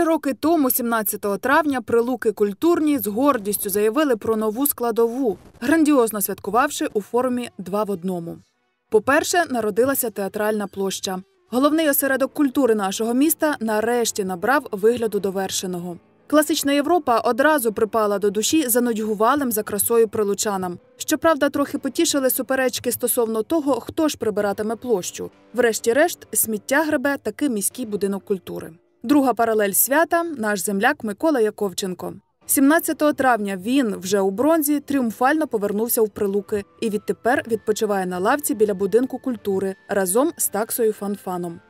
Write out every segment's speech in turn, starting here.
Три роки тому, 17 травня, прилуки культурні з гордістю заявили про нову складову, грандіозно святкувавши у форумі Два в одному. По-перше, народилася театральна площа. Головний осередок культури нашого міста нарешті набрав вигляду довершеного. Класична Європа одразу припала до душі занудьгувалим за красою прилучанам. Щоправда, трохи потішили суперечки стосовно того, хто ж прибиратиме площу. Врешті-решт, сміття гребе таки міський будинок культури. Друга паралель свята наш земляк Микола Яковченко. 17 травня він вже у бронзі тріумфально повернувся в прилуки і відтепер відпочиває на лавці біля будинку культури разом з таксою Фанфаном.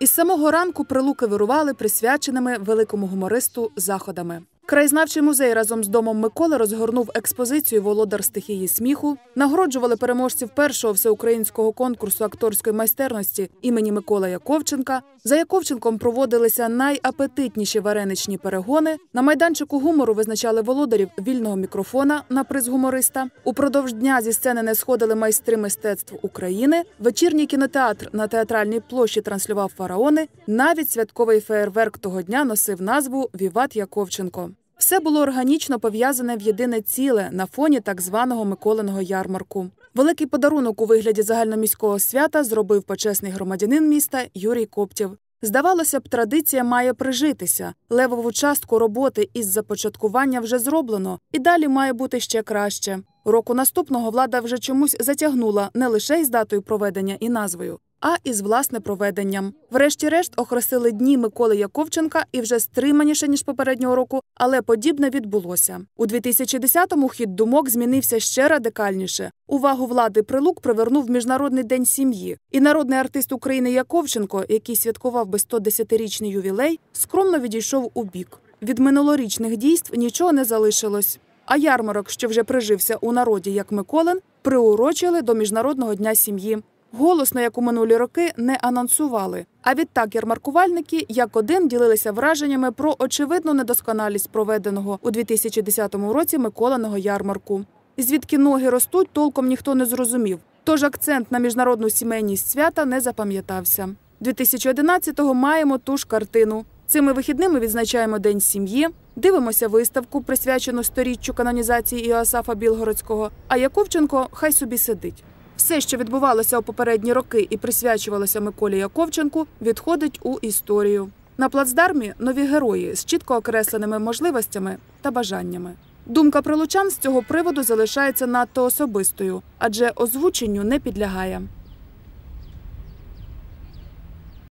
Із самого ранку прилуки вирували присвяченими великому гумористу заходами. Краєзнавчий музей разом з домом Миколи розгорнув експозицію Володар стихії сміху, нагороджували переможців першого всеукраїнського конкурсу акторської майстерності імені Микола Яковченка. За Яковченком проводилися найапетитніші вареничні перегони. На майданчику гумору визначали володарів вільного мікрофона на приз гумориста. Упродовж дня зі сцени не сходили майстри мистецтв України. Вечірній кінотеатр на театральній площі транслював фараони. Навіть святковий феєрверк того дня носив назву Віват Яковченко. Все було органічно пов'язане в єдине ціле на фоні так званого Миколиного ярмарку. Великий подарунок у вигляді загальноміського свята зробив почесний громадянин міста Юрій Коптєв. Здавалося б, традиція має прижитися. Левову частку роботи із започаткування вже зроблено, і далі має бути ще краще. Року наступного влада вже чомусь затягнула не лише із датою проведення і назвою, а із власне проведенням. Врешті-решт охрестили дні Миколи Яковченка і вже стриманіше ніж попереднього року, але подібне відбулося. У 2010-му хід думок змінився ще радикальніше. Увагу влади прилук привернув міжнародний день сім'ї. І народний артист України Яковченко, який святкував би 110-річний ювілей, скромно відійшов у бік. Від минулорічних дійств нічого не залишилось. А ярмарок, що вже прижився у народі як Миколин, приурочили до міжнародного дня сім'ї. Голосно, як у минулі роки, не анонсували. А відтак ярмаркувальники як один ділилися враженнями про очевидну недосконалість проведеного у 2010 році Миколаного ярмарку. Звідки ноги ростуть, толком ніхто не зрозумів. Тож акцент на міжнародну сімейність свята не запам'ятався. 2011-го маємо ту ж картину. Цими вихідними відзначаємо День сім'ї, дивимося виставку, присвячену сторіччю канонізації Іоасафа Білгородського. А Яковченко хай собі сидить. Все, що відбувалося у попередні роки і присвячувалося Миколі Яковченку, відходить у історію. На плацдармі нові герої з чітко окресленими можливостями та бажаннями. Думка про лучан з цього приводу залишається надто особистою, адже озвученню не підлягає.